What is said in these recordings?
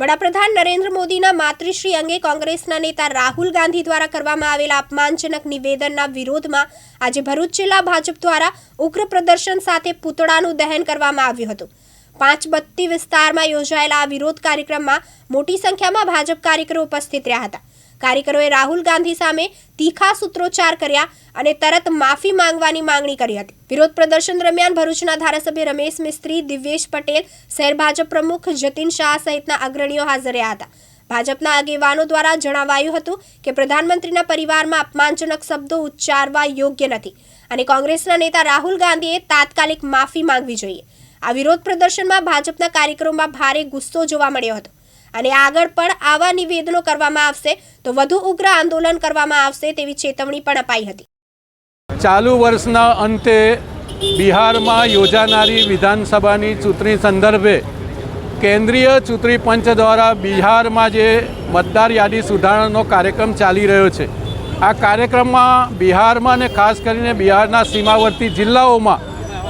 વડાપ્રધાન નરેન્દ્ર મોદીના માતૃશ્રી અંગે કોંગ્રેસના નેતા રાહુલ ગાંધી દ્વારા કરવામાં આવેલા અપમાનજનક નિવેદનના વિરોધમાં આજે ભરૂચ જિલ્લા ભાજપ દ્વારા ઉગ્ર પ્રદર્શન સાથે પૂતળાનું દહન કરવામાં આવ્યું હતું. પાંચ બત્તી વિસ્તારમાં યોજાયેલા આ વિરોધ કાર્યક્રમમાં મોટી સંખ્યામાં ભાજપ કાર્યકરો ઉપસ્થિત રહ્યા હતા. કાર્યકરોએ રાહુલ ગાંધી સામે તીખા સૂત્રોચ્ચાર કર્યા અને તરત માફી માંગવાની માંગણી કરી હતી. વિરોધ પ્રદર્શન દરમિયાન ભરૂચના ધારાસભ્ય રમેશ મિસ્ત્રી, દિવ્યેશ પટેલ, શહેર ભાજપ પ્રમુખ જતીન શાહ સહિતના અગ્રણીઓ હાજર રહ્યા હતા. ભાજપના આગેવાનો દ્વારા જણાવાયું હતું કે પ્રધાનમંત્રીના પરિવારમાં અપમાનજનક શબ્દો ઉચ્ચારવા યોગ્ય નથી અને કોંગ્રેસના નેતા રાહુલ ગાંધીએ તાત્કાલિક માફી માંગવી જોઈએ. આ વિરોધ પ્રદર્શનમાં ભાજપના કાર્યક્રમમાં ભારે ગુસ્સો જોવા મળ્યો હતો. અને આગળ પણ આવા નિવેદનો કરવામાં આવશે તો વધુ ઉગ્ર આંદોલન કરવામાં આવશે તેવી ચેતવણી પણ અપાઈ હતી. ચાલુ વર્ષના અંતે બિહારમાં યોજાનારી વિધાનસભાની ચૂંટણી સંદર્ભે કેન્દ્રીય ચૂંટણી પંચ દ્વારા બિહારમાં જે મતદાર યાદી સુધારણાનો કાર્યક્રમ ચાલી રહ્યો છે. આ કાર્યક્રમમાં બિહારમાં અને ખાસ કરીને બિહારના સીમાવર્તી જિલ્લાઓમાં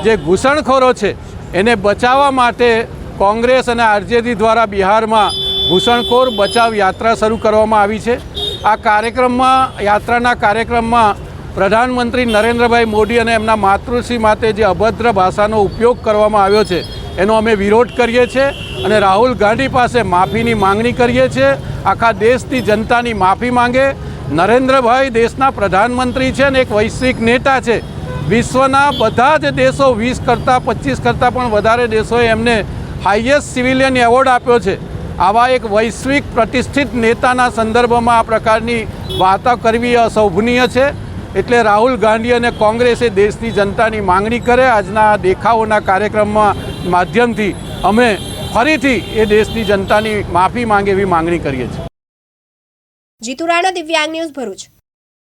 જે ઘૂસણખોરો છે, એને બચાવવા માટે કોંગ્રેસ અને આરજેડી દ્વારા બિહારમાં ઘૂસણખોર બચાવ યાત્રા શરૂ કરવામાં આવી છે. આ કાર્યક્રમમાં, યાત્રાના કાર્યક્રમમાં પ્રધાનમંત્રી નરેન્દ્રભાઈ મોદી અને એમના માતૃશ્રી માટે જે અભદ્ર ભાષાનો ઉપયોગ કરવામાં આવ્યો છે, એનો અમે વિરોધ કરીએ છીએ અને રાહુલ ગાંધી પાસે માફીની માંગણી કરીએ છીએ. આખા દેશની જનતાની માફી માંગે. નરેન્દ્રભાઈ દેશના પ્રધાનમંત્રી છે અને એક વૈશ્વિક નેતા છે. વિશ્વના બધા જ દેશો વીસ કરતાં પચીસ કરતાં પણ વધારે દેશોએ એમને હાઈએસ્ટ સિવિલિયન એવોર્ડ આપ્યો છે. આવા એક વૈશ્વિક પ્રતિષ્ઠિત નેતાના સંદર્ભમાં આ પ્રકારની વાતો કરવી અશોભનીય છે. એટલે રાહુલ ગાંધી અને કોંગ્રેસે દેશની જનતાની માંગણી કરે આજના દેખાવોના કાર્યક્રમમાં માધ્યમથી અમે ફરીથી એ દેશની જનતાની માફી માંગે એવી માંગણી કરીએ છીએ. જીતુ રાણા દિવ્યાંગ ન્યૂઝ ભરૂચ.